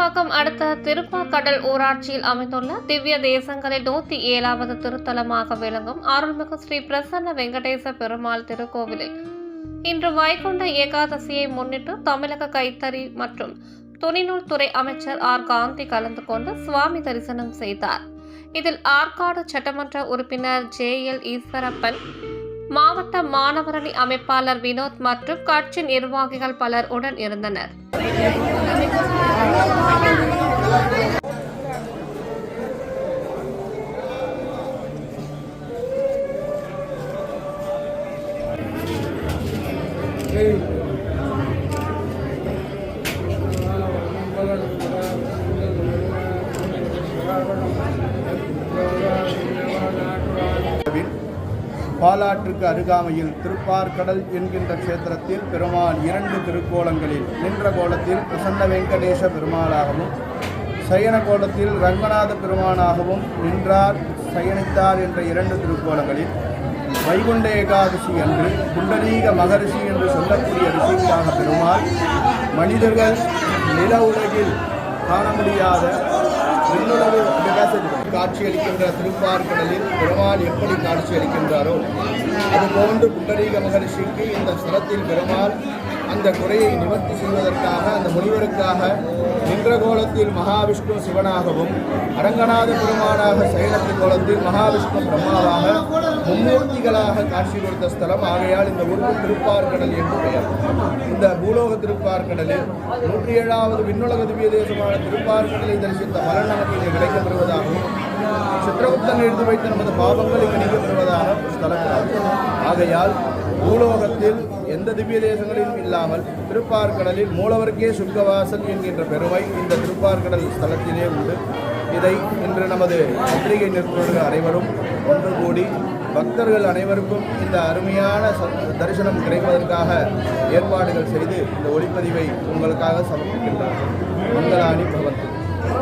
துறைப்பாக்கம் அடுத்த திருப்பாக்கடல் ஊராட்சியில் அமைந்துள்ள திவ்ய தேசங்களில் நூத்தி ஏழாவது திருத்தலமாக விளங்கும் அருள்மிகு ஸ்ரீ பிரசன்ன வெங்கடேச பெருமாள் திருக்கோவிலில். இன்று வைகுண்ட ஏகாதசியை முன்னிட்டு தமிழக கைத்தறி மற்றும் துணிநூல் துறை அமைச்சர் ஆர். காந்தி கலந்து கொண்டு சுவாமி தரிசனம் செய்தார். இதில் ஆற்காடு சட்டமன்ற உறுப்பினர் ஜே. எல். ஈஸ்வரப்பன் மாவட்ட மாணவரணி அமைப்பாளர் வினோத் மற்றும் கட்சி நிர்வாகிகள் பலர் உடன் இருந்தனர். கோவில் பாலாற்றுக்கு அருகாமையில் திருப்பார்கடல் என்கின்ற க்ஷேத்திரத்தில் பெருமாள் இரண்டு திருக்கோலங்களில் நின்ற கோலத்தில் பிரசன்ன வெங்கடேச பெருமாளாகவும் சயன கோலத்தில் ரங்கநாத பெருமானாகவும் நின்றார் சயனித்தார் என்ற இரண்டு திருக்கோலங்களில். வைகுண்ட ஏகாதசி அன்று குண்டலீக மகரிஷி என்று சொல்லக்கூடிய ரிஷிக்காக பெருமாள் மனிதர்கள் நில உலகில் காண முடியாத விண்ணுலகு விகாசத்தில் காட்சியளிக்கின்ற திருப்பார்கடலில் பெருமாள் எப்படி காட்சியளிக்கின்றாரோ அதுபோன்று புண்டரீக மகரிஷிக்கு இந்த ஸ்தலத்தில் பெருமாள் அந்த குறையை நிவர்த்தி செய்வதற்காக அந்த முனிவருக்காக நின்ற கோலத்தில் மகாவிஷ்ணு சிவனாகவும் அரங்கநாத பெருமானாக சைனத்து கோலத்தில் மகாவிஷ்ணு பிரம்மாவாக மும்மூர்த்திகளாக காட்சி கொடுத்த ஸ்தலம். ஆகையால் இந்த ஊருக்கு திருப்பார்கடல் என்று பெயர். இந்த பூலோக திருப்பார்கடலில் நூற்றி ஏழாவது விண்ணுலக திவ்ய தேசமான திருப்பார்கடலை தரிசித்த மரண நமக்கு இங்கே கிடைக்கப்பெறுவதாகவும் சித்திரகுப்தன் எழுதி வைத்த நமது பாபங்களை கணிக்கப்படுவதாக ஒரு ஆகையால் பூலோகத்தில் எந்த திவ்ய தேசங்களிலும் இல்லாமல் திருப்பார்கடலில் மூலவருக்கே சுர்க்கவாசல் என்கின்ற பெருமை இந்த திருப்பார்கடல் ஸ்தலத்திலே உண்டு. இதை இன்று நமது பத்திரிகை நிறுவனர்கள் அனைவரும் ஒன்று கூடி பக்தர்கள் அனைவருக்கும் இந்த அருமையான தரிசனம் கிடைப்பதற்காக ஏற்பாடுகள் செய்து இந்த ஒளிப்பதிவை உங்களுக்காக சமர்ப்பிக்கின்றார்கள் மங்களாணி பகவத்து